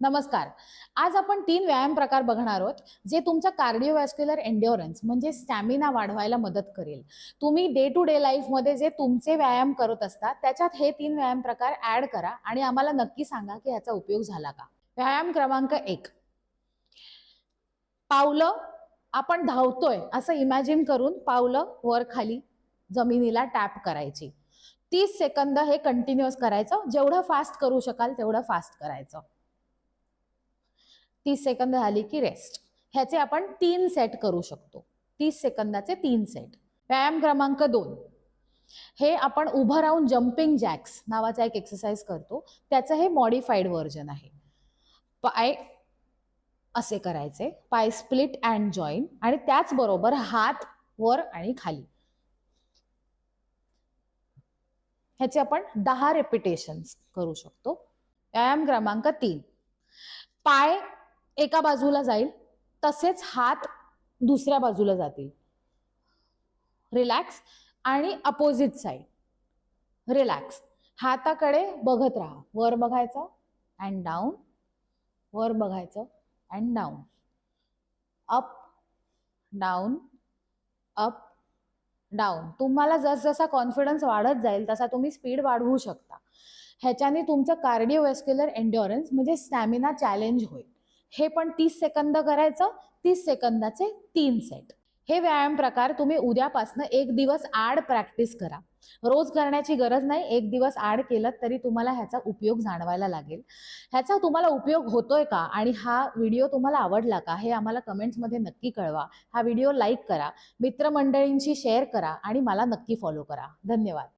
नमस्कार. आज आपण तीन व्यायाम प्रकार बघणार आहोत जे तुमचा कार्डिओवॅस्क्युलर एन्ड्युरन्स म्हणजे स्टॅमिना वाढवायला मदत करेल. तुम्ही डे टू डे लाईफमध्ये जे तुमचे व्यायाम करत असतात त्याच्यात हे तीन व्यायाम प्रकार ऍड करा आणि आम्हाला नक्की सांगा की ह्याचा उपयोग झाला का. व्यायाम क्रमांक एक. पावलं आपण धावतोय असं इमॅजिन करून पावलं वर खाली जमिनीला टॅप करायची. तीस सेकंद हे कंटिन्युअस करायचं. जेवढं फास्ट करू शकाल तेवढं फास्ट करायचं. तीस सेकंद झाली की रेस्ट ह्याचे आपण तीन सेट करू शकतो. तीस सेकंदाचे तीन सेट व्यायाम क्रमांक दोन. हे आपण उभं राहून जम्पिंग जॅक्स नावाचा एक एक्सरसाइज करतो. त्याचं हे मॉडिफाईड व्हर्जन आहे. पाय असे करायचे. पाय स्प्लिट अँड जॉईन आणि त्याचबरोबर हात वर आणि खाली. ह्याचे आपण दहा रेपिटेशन्स करू शकतो. व्यायाम क्रमांक तीन. पाय एका बाजूला जाईल तसेच हात दुसऱ्या बाजूला जातील. रिलॅक्स आणि अपोजिट साईड रिलॅक्स हाताकडे बघत राहा. वर बघायचं अँड डाऊन वर बघायचं and down up down up down तुम्हाला जसजसा कॉन्फिडन्स वाढत जाईल तसा तुम्ही स्पीड वाढवू शकता. ह्याच्याने तुमचं कार्डिओवॅस्क्युलर एन्ड्युरन्स म्हणजे स्टॅमिना चॅलेंज होईल. हे पण तीस सेकंद करायचं तीस सेकंदाचे तीन सेट हे व्यायाम प्रकार तुम्ही उद्यापासनं एक दिवस आड प्रॅक्टिस करा. रोज करण्याची गरज नाही एक दिवस आड केलं तरी तुम्हाला ह्याचा उपयोग जाणवायला लागेल. ह्याचा तुम्हाला उपयोग होतोय का? आणि हा व्हिडिओ तुम्हाला आवडला का? हे आम्हाला कमेंट्समध्ये नक्की कळवा. हा व्हिडिओ लाईक करा. मित्रमंडळींशी शेअर करा आणि मला नक्की फॉलो करा. धन्यवाद.